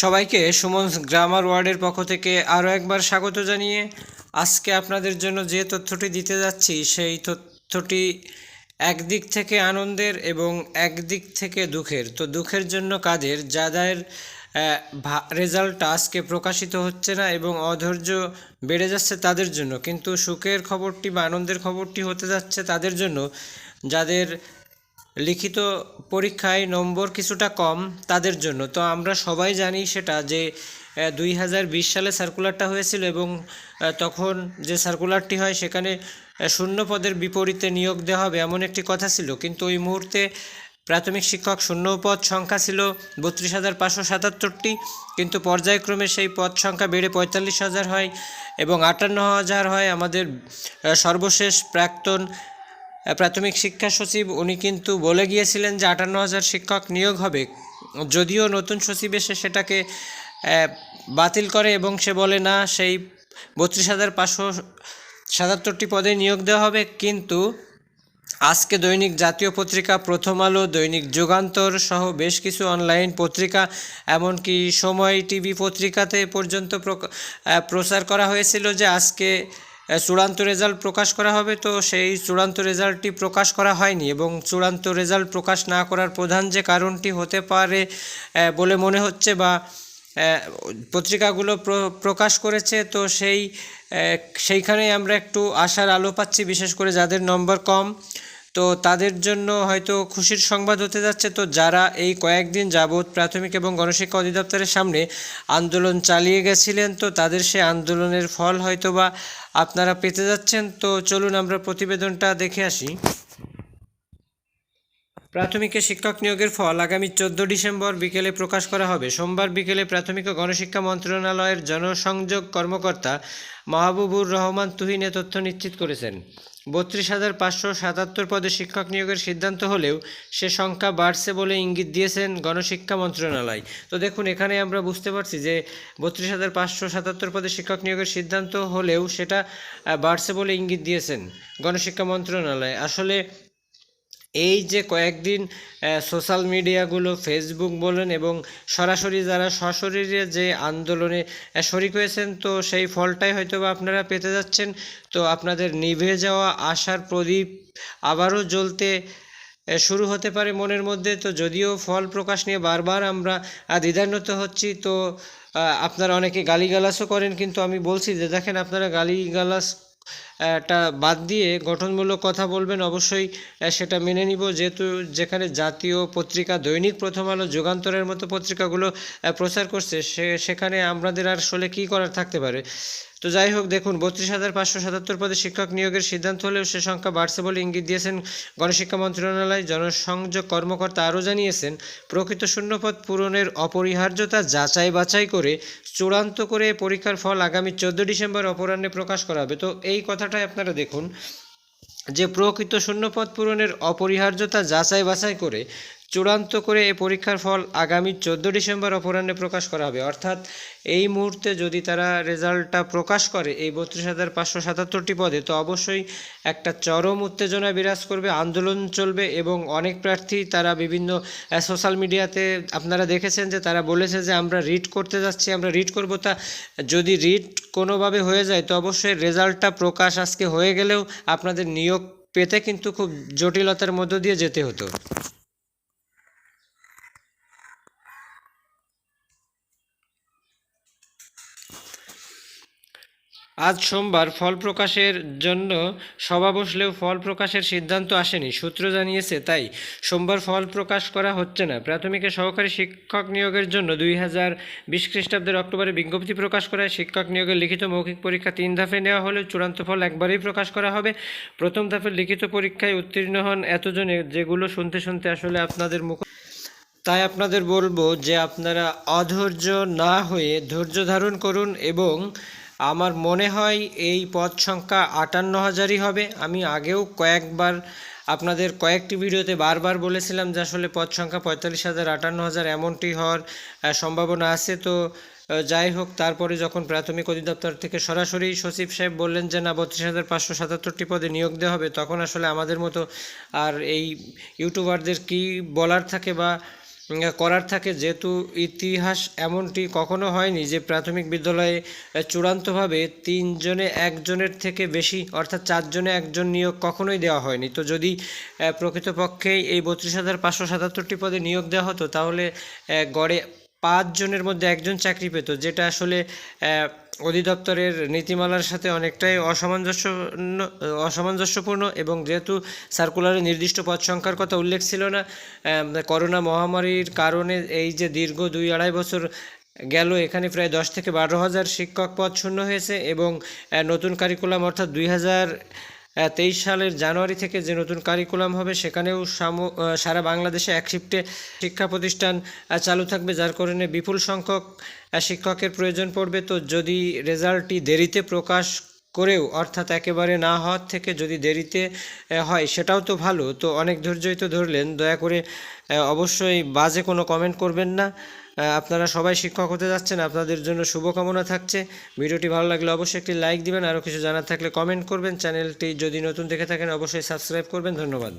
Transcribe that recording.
সবাইকে সুমন গ্রামার ওয়ার্ডের পক্ষ থেকে আরও একবার স্বাগত জানিয়ে আজকে আপনাদের জন্য যে তথ্যটি দিতে যাচ্ছি, সেই তথ্যটি একদিক থেকে আনন্দের এবং একদিক থেকে দুঃখের। তো দুঃখের জন্য কাদের? যাদের রেজাল্টটা আজকে প্রকাশিত হচ্ছে না এবং অধৈর্য বেড়ে যাচ্ছে তাদের জন্য, কিন্তু সুখের খবরটি বা আনন্দের খবরটি হতে যাচ্ছে তাদের জন্য। যাদের লিখিত পরীক্ষায় নম্বর কিছুটা কম তাদের জন্য। তো আমরা সবাই জানি সেটা যে দুই হাজার বিশ সালে সার্কুলারটা হয়েছিল এবং তখন যে সার্কুলারটি হয় সেখানে শূন্য পদের বিপরীতে নিয়োগ দেওয়া হবে এমন একটি কথা ছিল। কিন্তু ওই মুহূর্তে প্রাথমিক শিক্ষক শূন্য পদ সংখ্যা ছিল বত্রিশ হাজার পাঁচশো সাতাত্তরটি। কিন্তু পর্যায়ক্রমে সেই পদ সংখ্যা বেড়ে পঁয়তাল্লিশ হাজার হয় এবং আটান্ন হাজার হয় আমাদের সর্বশেষ প্রাক্তন প্রাথমিক শিক্ষা সচিব উনি কিন্তু বলে গিয়েছিলেন যে আটান্ন হাজার শিক্ষক নিয়োগ হবে। যদিও নতুন সচিব এসে সেটাকে বাতিল করে এবং সে বলে, না, সেই বত্রিশ হাজার পাঁচশো সাতাত্তরটি পদে নিয়োগ দেওয়া হবে। কিন্তু আজকে দৈনিক জাতীয় পত্রিকা, প্রথম আলো, দৈনিক যুগান্তর সহ বেশ কিছু অনলাইন পত্রিকা, এমনকি সময় টিভি পত্রিকাতে পর্যন্ত প্রচার করা হয়েছিল যে আজকে চূড়ান্ত রেজাল্ট প্রকাশ করা হবে। তো সেই চূড়ান্ত রেজাল্টটি প্রকাশ করা হয়নি এবং চূড়ান্ত রেজাল্ট প্রকাশ না করার প্রধান যে কারণটি হতে পারে বলে মনে হচ্ছে বা পত্রিকাগুলো প্র- প্রকাশ করেছে। তো সেই সেইখানেই আমরা একটু আশার আলো পাচ্ছি, বিশেষ করে যাদের নম্বর কম। তো তাদের জন্য হয়তো খুশির সংবাদ হতে যাচ্ছে। তো যারা এই কয়েকদিন যাবৎ প্রাথমিক এবং গণশিক্ষা অধিদপ্তরের সামনে আন্দোলন চালিয়ে গেছিলেন, তো তাদের সে আন্দোলনের ফল হয়তো বা আপনারা পেতে যাচ্ছেন। তো চলুন আমরা প্রতিবেদনটা দেখে আসি। প্রাথমিকে শিক্ষক নিয়োগের ফল আগামী চোদ্দ ডিসেম্বর বিকেলে প্রকাশ করা হবে। সোমবার বিকেলে প্রাথমিক ও গণশিক্ষা মন্ত্রণালয়ের জনসংযোগ কর্মকর্তা মাহবুবুর রহমান তুহিন তথ্য নিশ্চিত করেছেন। বত্রিশ হাজার পাঁচশো সাতাত্তর পদে শিক্ষক নিয়োগের সিদ্ধান্ত হলেও সে সংখ্যা বাড়ছে বলে ইঙ্গিত দিয়েছেন গণশিক্ষা মন্ত্রণালয়। তো দেখুন, এখানে আমরা বুঝতে পারছি যে বত্রিশ হাজার পাঁচশো সাতাত্তর পদে শিক্ষক নিয়োগের সিদ্ধান্ত হলেও সেটা বাড়ছে বলে ইঙ্গিত দিয়েছেন গণশিক্ষা মন্ত্রণালয়। আসলে এই যে কয়েকদিন সোশ্যাল মিডিয়াগুলো ফেসবুক বলেন এবং সরাসরি যারা সশরীরে যে আন্দোলনে শরিক হয়েছেন, তো সেই ফলটাই হয়তো বা আপনারা পেতে যাচ্ছেন। তো আপনাদের নিভে যাওয়া আশার প্রদীপ আবারও জ্বলতে শুরু হতে পারে মনের মধ্যে। তো যদিও ফল প্রকাশ নিয়ে বারবার আমরা দ্বিধান্বিত হচ্ছি, তো আপনারা অনেকে গালিগালাজও করেন, কিন্তু আমি বলছি যে, দেখেন আপনারা গালিগালাজ একটা বাদ দিয়ে গঠনমূলক কথা বলবেন, অবশ্যই সেটা মেনে নিব। যেহেতু যেখানে জাতীয় পত্রিকা, দৈনিক প্রথম আলো, যুগান্তরের মতো পত্রিকাগুলো প্রচার করছে, সে, সেখানে আমাদের আর আসলে কী করার থাকতে পারে? তো যাই হোক, দেখুন, বত্রিশ হাজার পাঁচশো সাতাত্তর পদে শিক্ষক নিয়োগের সিদ্ধান্ত হলেও সে সংখ্যা বাড়ছে বলে ইঙ্গিত দিয়েছেন গণশিক্ষা মন্ত্রণালয়। জনসংযোগ কর্মকর্তা আরও জানিয়েছেন, প্রকৃত শূন্যপদ পূরণের অপরিহার্যতা যাচাই বাছাই করে চূড়ান্ত করে পরীক্ষার ফল আগামী চোদ্দ ডিসেম্বর অপরাহ্নে প্রকাশ করা হবে। তো এই কথাটাই আপনারা দেখুন যে প্রকৃত শূন্যপদ পূরণের অপরিহার্যতা যাচাই বাছাই করে চূড়ান্ত করে এই পরীক্ষার ফল আগামী চোদ্দ ডিসেম্বর অপরাহ্নে প্রকাশ করা হবে। অর্থাৎ এই মুহূর্তে যদি তারা রেজাল্টটা প্রকাশ করে এই বত্রিশ হাজার পাঁচশো সাতাত্তরটি পদে, তো অবশ্যই একটা চরম উত্তেজনা বিরাজ করবে, আন্দোলন চলবে এবং অনেক প্রার্থী তারা বিভিন্ন সোশ্যাল মিডিয়াতে আপনারা দেখেছেন যে তারা বলেছে যে আমরা রিড করতে যাচ্ছি, আমরা রিড করব। তা যদি রিড কোনোভাবে হয়ে যায়, তো অবশ্যই রেজাল্টটা প্রকাশ আজকে হয়ে গেলেও আপনাদের নিয়োগ পেতে কিন্তু খুব জটিলতার মধ্য দিয়ে যেতে হতো। আজ সোমবার ফল প্রকাশের জন্য সভা বসলেও ফল প্রকাশের সিদ্ধান্ত আসেনি, সূত্র জানিয়েছে তাই। সোমবার ফল প্রকাশ করা হচ্ছে না। প্রাথমিকে সহকারী শিক্ষক নিয়োগের জন্য দুই হাজার বিশ খ্রিস্টাব্দের অক্টোবরে বিজ্ঞপ্তি প্রকাশ করায় শিক্ষক নিয়োগের লিখিত মৌখিক পরীক্ষা তিন ধাপে নেওয়া হলেও চূড়ান্ত ফল একবারেই প্রকাশ করা হবে। প্রথম ধাপের লিখিত পরীক্ষায় উত্তীর্ণ হন এতজনে যেগুলো শুনতে শুনতে আসলে আপনাদের মুখ তাই আপনাদের বলব যে আপনারা অধৈর্য না হয়ে ধৈর্য ধারণ করুন এবং আমার মনে হয় এই পদ সংখ্যা আটান্ন হাজারই হবে। আমি আগেও কয়েকবার আপনাদের কয়েকটি ভিডিওতে বারবার বলেছিলাম যে আসলে পদ সংখ্যা পঁয়তাল্লিশ হাজার আটান্ন হাজার এমনটি হওয়ার সম্ভাবনা আছে। তো যাই হোক, তারপরে যখন প্রাথমিক অধিদপ্তর থেকে সরাসরি সচিব সাহেব বললেন যে না বত্রিশ হাজার পাঁচশো সাতাত্তরটি পদে নিয়োগ দেওয়া হবে, তখন আসলে আমাদের মতো আর এই ইউটিউবারদের কি বলার থাকে বা করার থাকে, যেহেতু ইতিহাস এমনটি কখনো হয়নি যে প্রাথমিক বিদ্যালয়ে চূড়ান্তভাবে তিনজনে একজনের থেকে বেশি, অর্থাৎ চারজনে একজন নিয়োগ কখনোই দেওয়া হয়নি। তো যদি প্রকৃতপক্ষেই এই বত্রিশ হাজার পাঁচশো সাতাত্তরটি পদে নিয়োগ দেওয়া হতো, তাহলে গড়ে পাঁচজনের মধ্যে একজন চাকরি পেত, যেটা আসলে অধিদপ্তরের নীতিমালার সাথে অনেকটাই অসামঞ্জস্য, অসামঞ্জস্যপূর্ণ এবং যেহেতু সার্কুলারে নির্দিষ্ট পদ সংখ্যার কথা উল্লেখ ছিল না করোনা মহামারীর কারণে এই যে দীর্ঘ দুই আড়াই বছর গেল, এখানে প্রায় দশ থেকে বারো হাজার শিক্ষক পদ শূন্য হয়েছে এবং নতুন কারিকুলাম অর্থাৎ দুই হাজার তেইশ সালের জানুয়ারি থেকে যে নতুন কারিকুলাম হবে, সেখানেও সারা বাংলাদেশে এক শিফটে শিক্ষা প্রতিষ্ঠান চালু থাকবে, যার কারণে বিপুল সংখ্যক শিক্ষকের প্রয়োজন পড়বে। তো যদি রেজাল্টটি দেরিতে প্রকাশ করেও অর্থাৎ একেবারে না হওয়ার থেকে যদি দেরিতে হয়, সেটাও তো ভালো। তো অনেক ধৈর্যই তো ধরলেন। দয়া করে অবশ্যই বাজে কোনো কমেন্ট করবেন না। আপনারা সবাই শিক্ষক হতে যাচ্ছেন, আপনাদের জন্য শুভকামনা থাকছে। ভিডিওটি ভালো লাগলে অবশ্যই একটি লাইক দিবেন, আরও কিছু জানার থাকলে কমেন্ট করবেন। চ্যানেলটি যদি নতুন দেখে থাকেন, অবশ্যই সাবস্ক্রাইব করবেন। ধন্যবাদ।